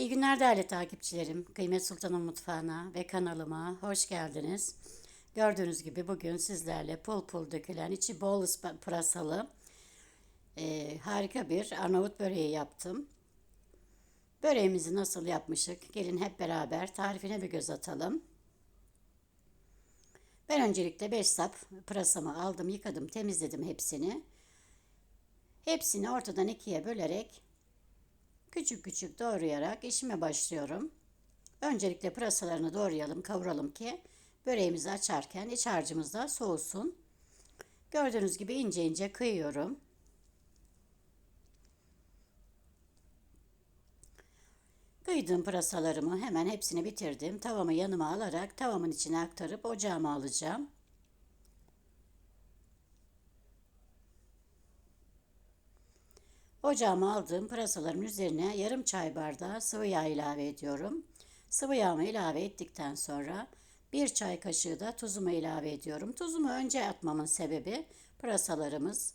İyi günler değerli takipçilerim. Kıymet Sultan'ın mutfağına ve kanalıma hoş geldiniz. Gördüğünüz gibi bugün sizlerle pul pul dökülen içi bol pırasalı e, harika bir Arnavut böreği yaptım. Böreğimizi nasıl yapmışık? Gelin hep beraber tarifine bir göz atalım. Ben öncelikle 5 sap pırasamı aldım, yıkadım, temizledim hepsini. Hepsini ortadan ikiye bölerek Küçük küçük doğrayarak işime başlıyorum. Öncelikle pırasalarını doğrayalım, kavuralım ki böreğimizi açarken iç harcımız da soğusun. Gördüğünüz gibi ince ince kıyıyorum. Kıydığım pırasalarımı hemen hepsini bitirdim. Tavamı yanıma alarak tavamın içine aktarıp ocağıma alacağım. Ocağıma aldığım pırasaların üzerine yarım çay bardağı sıvı yağ ilave ediyorum. Sıvı yağımı ilave ettikten sonra bir çay kaşığı da tuzumu ilave ediyorum. Tuzumu önce atmamın sebebi pırasalarımız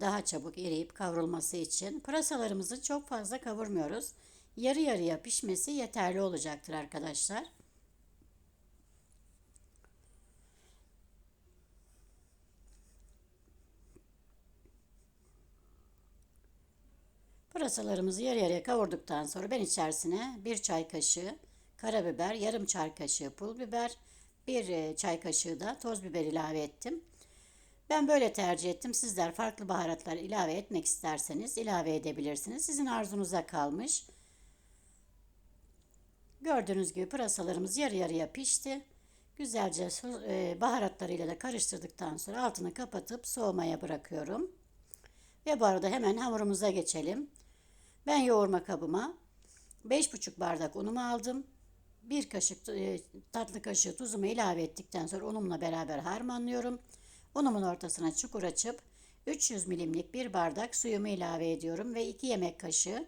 daha çabuk eriyip kavrulması için. Pırasalarımızı çok fazla kavurmuyoruz. Yarı yarıya pişmesi yeterli olacaktır arkadaşlar. Pırasalarımızı yarı yarıya kavurduktan sonra ben içerisine bir çay kaşığı karabiber, yarım çay kaşığı pul biber, bir e, çay kaşığı da toz biber ilave ettim. Ben böyle tercih ettim. Sizler farklı baharatlar ilave etmek isterseniz ilave edebilirsiniz. Sizin arzunuza kalmış. Gördüğünüz gibi pırasalarımız yarı yarıya pişti. Güzelce e, baharatlarıyla da karıştırdıktan sonra altını kapatıp soğumaya bırakıyorum. Ve bu arada hemen hamurumuza geçelim. Ben yoğurma kabıma 5,5 bardak unumu aldım. Bir kaşık e, tatlı kaşığı tuzumu ilave ettikten sonra unumla beraber harmanlıyorum. Unumun ortasına çukur açıp 300 milimlik bir bardak suyumu ilave ediyorum ve 2 yemek kaşığı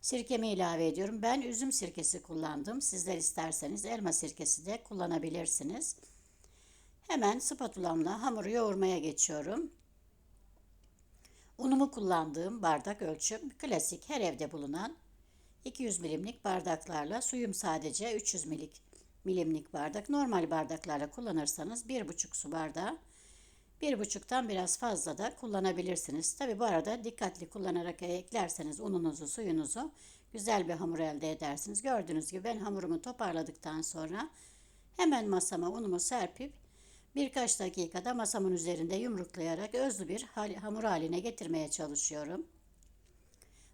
sirkemi ilave ediyorum. Ben üzüm sirkesi kullandım. Sizler isterseniz elma sirkesi de kullanabilirsiniz. Hemen spatulamla hamuru yoğurmaya geçiyorum. Unumu kullandığım bardak ölçüm klasik her evde bulunan 200 milimlik bardaklarla suyum sadece 300 milimlik bardak. Normal bardaklarla kullanırsanız 1,5 su bardağı 1,5'tan biraz fazla da kullanabilirsiniz. Tabi bu arada dikkatli kullanarak eklerseniz ununuzu suyunuzu güzel bir hamur elde edersiniz. Gördüğünüz gibi ben hamurumu toparladıktan sonra hemen masama unumu serpip Birkaç dakikada masamın üzerinde yumruklayarak özlü bir hamur haline getirmeye çalışıyorum.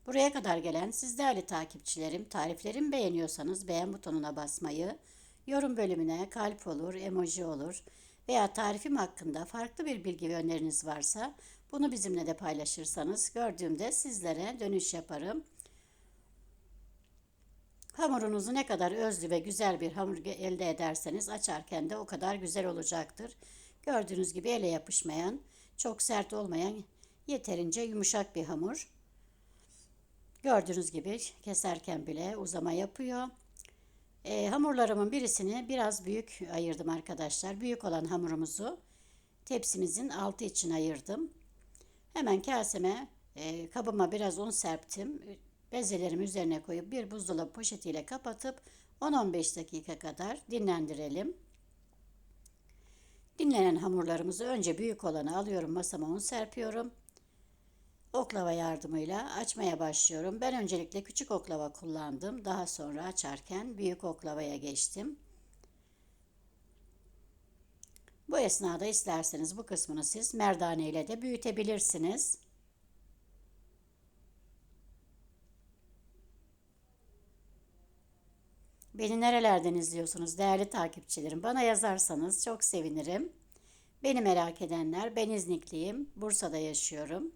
Buraya kadar gelen siz değerli takipçilerim, tariflerimi beğeniyorsanız beğen butonuna basmayı, yorum bölümüne kalp olur, emoji olur veya tarifim hakkında farklı bir bilgi ve öneriniz varsa bunu bizimle de paylaşırsanız gördüğümde sizlere dönüş yaparım. Hamurunuzu ne kadar özlü ve güzel bir hamur elde ederseniz açarken de o kadar güzel olacaktır. Gördüğünüz gibi ele yapışmayan, çok sert olmayan, yeterince yumuşak bir hamur. Gördüğünüz gibi keserken bile uzama yapıyor. E, hamurlarımın birisini biraz büyük ayırdım arkadaşlar. Büyük olan hamurumuzu tepsimizin altı için ayırdım. Hemen kaseme, e, kabıma biraz un serptim. Bezelerimi üzerine koyup bir buzdolabı poşetiyle kapatıp 10-15 dakika kadar dinlendirelim. Dinlenen hamurlarımızı önce büyük olanı alıyorum masama un serpiyorum. Oklava yardımıyla açmaya başlıyorum. Ben öncelikle küçük oklava kullandım. Daha sonra açarken büyük oklavaya geçtim. Bu esnada isterseniz bu kısmını siz merdane ile de büyütebilirsiniz. Beni nerelerden izliyorsunuz değerli takipçilerim? Bana yazarsanız çok sevinirim. Beni merak edenler, ben İznikliyim. Bursa'da yaşıyorum.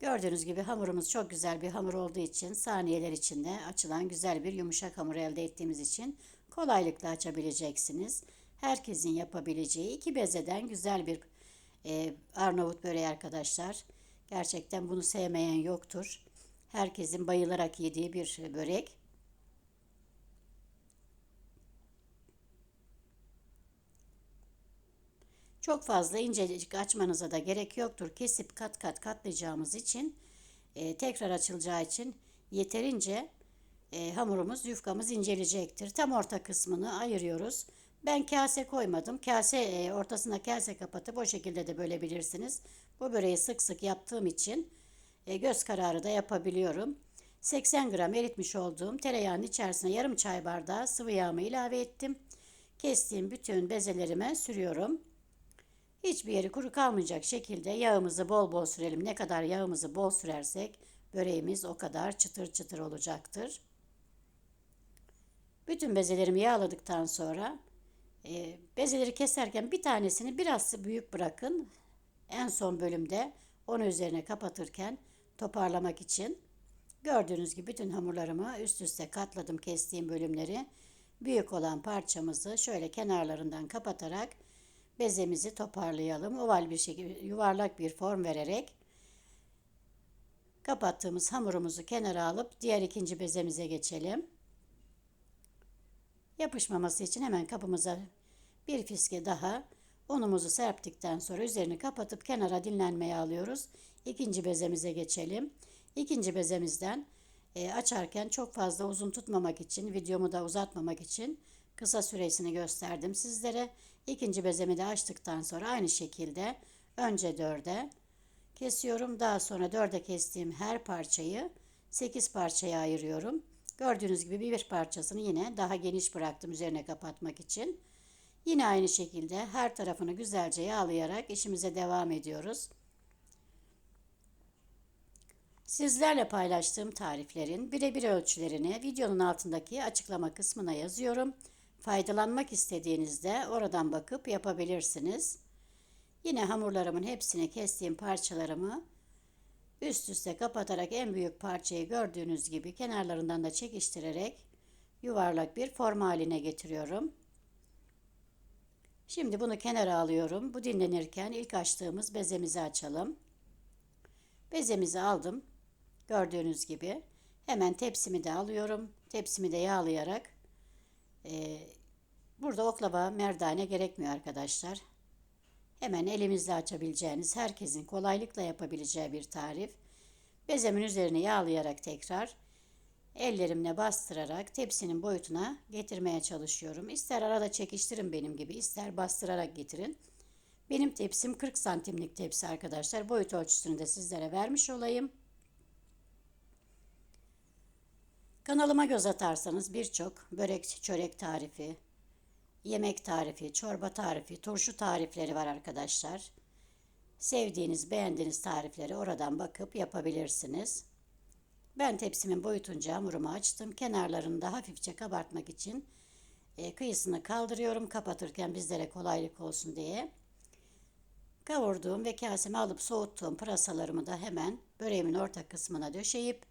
Gördüğünüz gibi hamurumuz çok güzel bir hamur olduğu için saniyeler içinde açılan güzel bir yumuşak hamur elde ettiğimiz için kolaylıkla açabileceksiniz. Herkesin yapabileceği iki bezeden güzel bir e, Arnavut böreği arkadaşlar. Gerçekten bunu sevmeyen yoktur. Herkesin bayılarak yediği bir börek. Çok fazla incecik açmanıza da gerek yoktur. Kesip kat kat katlayacağımız için e, tekrar açılacağı için yeterince e, hamurumuz, yufkamız inceleyecektir. Tam orta kısmını ayırıyoruz. Ben kase koymadım. Kase e, ortasına kase kapatıp o şekilde de bölebilirsiniz. Bu böreği sık sık yaptığım için e, göz kararı da yapabiliyorum. 80 gram eritmiş olduğum tereyağının içerisine yarım çay bardağı sıvı yağımı ilave ettim. Kestiğim bütün bezelerime sürüyorum. Hiçbir yeri kuru kalmayacak şekilde yağımızı bol bol sürelim. Ne kadar yağımızı bol sürersek böreğimiz o kadar çıtır çıtır olacaktır. Bütün bezelerimi yağladıktan sonra e, bezeleri keserken bir tanesini biraz büyük bırakın. En son bölümde onu üzerine kapatırken toparlamak için gördüğünüz gibi bütün hamurlarımı üst üste katladım kestiğim bölümleri. Büyük olan parçamızı şöyle kenarlarından kapatarak bezemizi toparlayalım. Oval bir şekilde yuvarlak bir form vererek kapattığımız hamurumuzu kenara alıp diğer ikinci bezemize geçelim. Yapışmaması için hemen kapımıza bir fiske daha unumuzu serptikten sonra üzerini kapatıp kenara dinlenmeye alıyoruz. İkinci bezemize geçelim. İkinci bezemizden e, açarken çok fazla uzun tutmamak için, videomu da uzatmamak için kısa süresini gösterdim sizlere. İkinci bezemi de açtıktan sonra aynı şekilde önce dörde kesiyorum. Daha sonra dörde kestiğim her parçayı 8 parçaya ayırıyorum. Gördüğünüz gibi bir parçasını yine daha geniş bıraktım üzerine kapatmak için. Yine aynı şekilde her tarafını güzelce yağlayarak işimize devam ediyoruz. Sizlerle paylaştığım tariflerin birebir ölçülerini videonun altındaki açıklama kısmına yazıyorum. Faydalanmak istediğinizde oradan bakıp yapabilirsiniz. Yine hamurlarımın hepsini kestiğim parçalarımı üst üste kapatarak en büyük parçayı gördüğünüz gibi kenarlarından da çekiştirerek yuvarlak bir form haline getiriyorum. Şimdi bunu kenara alıyorum. Bu dinlenirken ilk açtığımız bezemizi açalım. Bezemizi aldım. Gördüğünüz gibi hemen tepsimi de alıyorum. Tepsimi de yağlayarak burada oklava merdane gerekmiyor arkadaşlar. Hemen elimizle açabileceğiniz, herkesin kolaylıkla yapabileceği bir tarif. Bezemin üzerine yağlayarak tekrar ellerimle bastırarak tepsinin boyutuna getirmeye çalışıyorum. İster arada çekiştirin benim gibi, ister bastırarak getirin. Benim tepsim 40 santimlik tepsi arkadaşlar. Boyut ölçüsünü de sizlere vermiş olayım. Kanalıma göz atarsanız birçok börek, çörek tarifi, yemek tarifi, çorba tarifi, turşu tarifleri var arkadaşlar. Sevdiğiniz, beğendiğiniz tarifleri oradan bakıp yapabilirsiniz. Ben tepsimin boyutunca hamurumu açtım. Kenarlarını da hafifçe kabartmak için e, kıyısını kaldırıyorum kapatırken bizlere kolaylık olsun diye. Kavurduğum ve kaseme alıp soğuttuğum pırasalarımı da hemen böreğimin orta kısmına döşeyip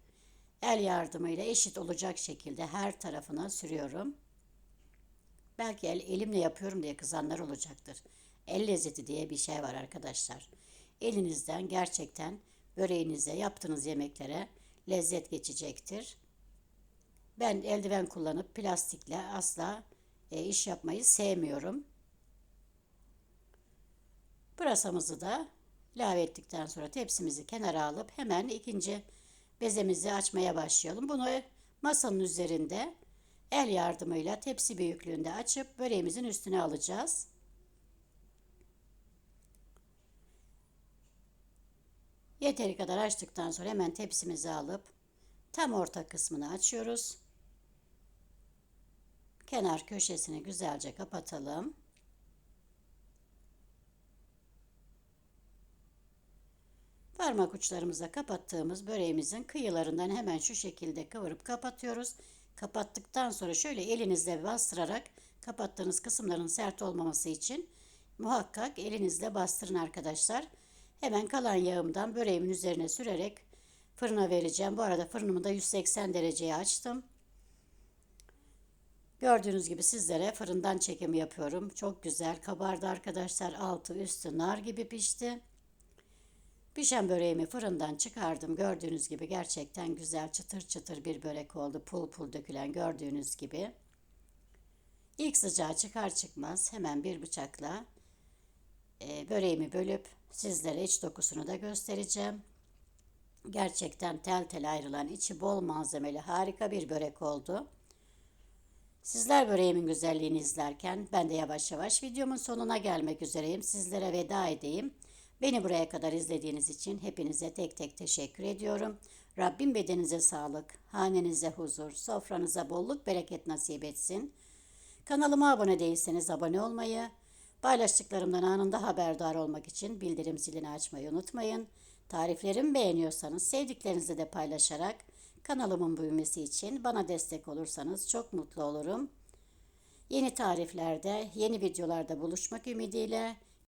el yardımıyla eşit olacak şekilde her tarafına sürüyorum. Belki el, elimle yapıyorum diye kızanlar olacaktır. El lezzeti diye bir şey var arkadaşlar. Elinizden gerçekten böreğinize, yaptığınız yemeklere lezzet geçecektir. Ben eldiven kullanıp plastikle asla e, iş yapmayı sevmiyorum. Pırasamızı da ilave ettikten sonra tepsimizi kenara alıp hemen ikinci bezemizi açmaya başlayalım. Bunu masanın üzerinde el yardımıyla tepsi büyüklüğünde açıp böreğimizin üstüne alacağız. Yeteri kadar açtıktan sonra hemen tepsimizi alıp tam orta kısmını açıyoruz. Kenar köşesini güzelce kapatalım. Parmak uçlarımıza kapattığımız böreğimizin kıyılarından hemen şu şekilde kıvırıp kapatıyoruz. Kapattıktan sonra şöyle elinizle bastırarak kapattığınız kısımların sert olmaması için muhakkak elinizle bastırın arkadaşlar. Hemen kalan yağımdan böreğimin üzerine sürerek fırına vereceğim. Bu arada fırınımı da 180 dereceye açtım. Gördüğünüz gibi sizlere fırından çekimi yapıyorum. Çok güzel kabardı arkadaşlar. Altı üstü nar gibi pişti. Pişen böreğimi fırından çıkardım. Gördüğünüz gibi gerçekten güzel çıtır çıtır bir börek oldu. Pul pul dökülen gördüğünüz gibi. İlk sıcağı çıkar çıkmaz hemen bir bıçakla e, böreğimi bölüp sizlere iç dokusunu da göstereceğim. Gerçekten tel tel ayrılan içi bol malzemeli harika bir börek oldu. Sizler böreğimin güzelliğini izlerken ben de yavaş yavaş videomun sonuna gelmek üzereyim. Sizlere veda edeyim. Beni buraya kadar izlediğiniz için hepinize tek tek teşekkür ediyorum. Rabbim bedeninize sağlık, hanenize huzur, sofranıza bolluk bereket nasip etsin. Kanalıma abone değilseniz abone olmayı, paylaştıklarımdan anında haberdar olmak için bildirim zilini açmayı unutmayın. Tariflerimi beğeniyorsanız sevdiklerinizle de paylaşarak kanalımın büyümesi için bana destek olursanız çok mutlu olurum. Yeni tariflerde, yeni videolarda buluşmak ümidiyle